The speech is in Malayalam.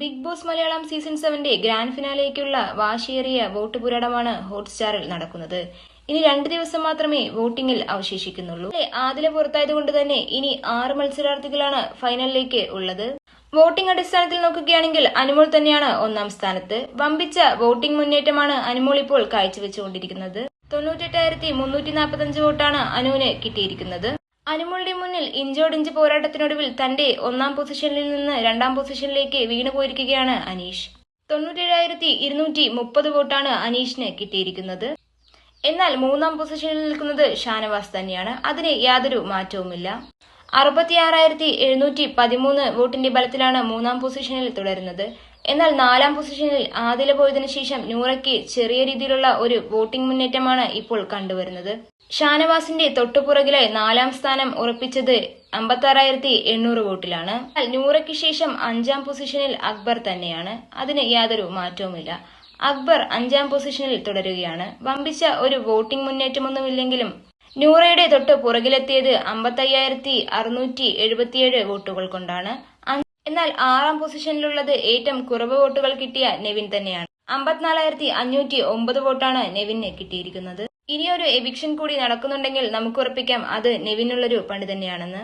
ബിഗ് ബോസ് മലയാളം സീസൺ സെവന്റെ ഗ്രാൻഡ് ഫിനാലേക്കുള്ള വാശിയേറിയ വോട്ട് പുരാടമാണ് ഹോട്ട്സ്റ്റാറിൽ നടക്കുന്നത്. ഇനി രണ്ടു ദിവസം മാത്രമേ വോട്ടിംഗിൽ അവശേഷിക്കുന്നുള്ളൂ. ആദില പുറത്തായതുകൊണ്ട് തന്നെ ഇനി ആറ് മത്സരാർത്ഥികളാണ് ഫൈനലിലേക്ക് ഉള്ളത്. വോട്ടിംഗ് അടിസ്ഥാനത്തിൽ നോക്കുകയാണെങ്കിൽ അനുമോൾ തന്നെയാണ് ഒന്നാം സ്ഥാനത്ത്. വമ്പിച്ച വോട്ടിംഗ് മുന്നേറ്റമാണ് അനുമോൾ ഇപ്പോൾ കാഴ്ചവെച്ചുകൊണ്ടിരിക്കുന്നത്. തൊണ്ണൂറ്റെട്ടായിരത്തി മുന്നൂറ്റി നാൽപ്പത്തഞ്ച് വോട്ടാണ് അനുവിന് കിട്ടിയിരിക്കുന്നത്. അനുമോളുടെ മുന്നിൽ ഇഞ്ചോടിഞ്ച് പോരാട്ടത്തിനൊടുവിൽ തന്റെ ഒന്നാം പൊസിഷനിൽ നിന്ന് രണ്ടാം പൊസിഷനിലേക്ക് വീണുപോയിരിക്കുകയാണ് അനീഷ്. തൊണ്ണൂറ്റേഴായിരത്തി ഇരുന്നൂറ്റി മുപ്പത് വോട്ടാണ് അനീഷിന് കിട്ടിയിരിക്കുന്നത്. എന്നാൽ മൂന്നാം പൊസിഷനിൽ നിൽക്കുന്നത് ഷാനവാസ് തന്നെയാണ്. അതിന് യാതൊരു മാറ്റവുമില്ല. അറുപത്തിയാറായിരത്തി എഴുന്നൂറ്റി പതിമൂന്ന് വോട്ടിന്റെ ബലത്തിലാണ് മൂന്നാം പൊസിഷനിൽ തുടരുന്നത്. എന്നാൽ നാലാം പൊസിഷനിൽ ആദില പോയതിനു ശേഷം നൂറയ്ക്ക് ചെറിയ രീതിയിലുള്ള ഒരു വോട്ടിംഗ് മുന്നേറ്റമാണ് ഇപ്പോൾ കണ്ടുവരുന്നത്. ഷാനവാസിന്റെ തൊട്ടുപുറകിലെ നാലാം സ്ഥാനം ഉറപ്പിച്ചത് അമ്പത്താറായിരത്തി എണ്ണൂറ് വോട്ടിലാണ്. നൂറയ്ക്ക് ശേഷം അഞ്ചാം പൊസിഷനിൽ അക്ബർ തന്നെയാണ്. അതിന് യാതൊരു മാറ്റവുമില്ല. അക്ബർ അഞ്ചാം പൊസിഷനിൽ തുടരുകയാണ്. വമ്പിച്ച ഒരു വോട്ടിംഗ് മുന്നേറ്റമൊന്നുമില്ലെങ്കിലും നൂറയുടെ തൊട്ട് പുറകിലെത്തിയത് അമ്പത്തയ്യായിരത്തി അറുന്നൂറ്റി എഴുപത്തിയേഴ് വോട്ടുകൾ കൊണ്ടാണ്. എന്നാൽ ആറാം പൊസിഷനിലുള്ളത് ഏറ്റവും കുറവ് വോട്ടുകൾ കിട്ടിയ നെവിൻ തന്നെയാണ്. അമ്പത്തിനാലായിരത്തി അഞ്ഞൂറ്റി ഒമ്പത് വോട്ടാണ് നെവിന് കിട്ടിയിരിക്കുന്നത്. ഇനിയൊരു എവിക്ഷൻ കൂടി നടക്കുന്നുണ്ടെങ്കിൽ നമുക്ക് ഉറപ്പിക്കാം അത് നെവിനുള്ളൊരു പണി തന്നെയാണെന്ന്.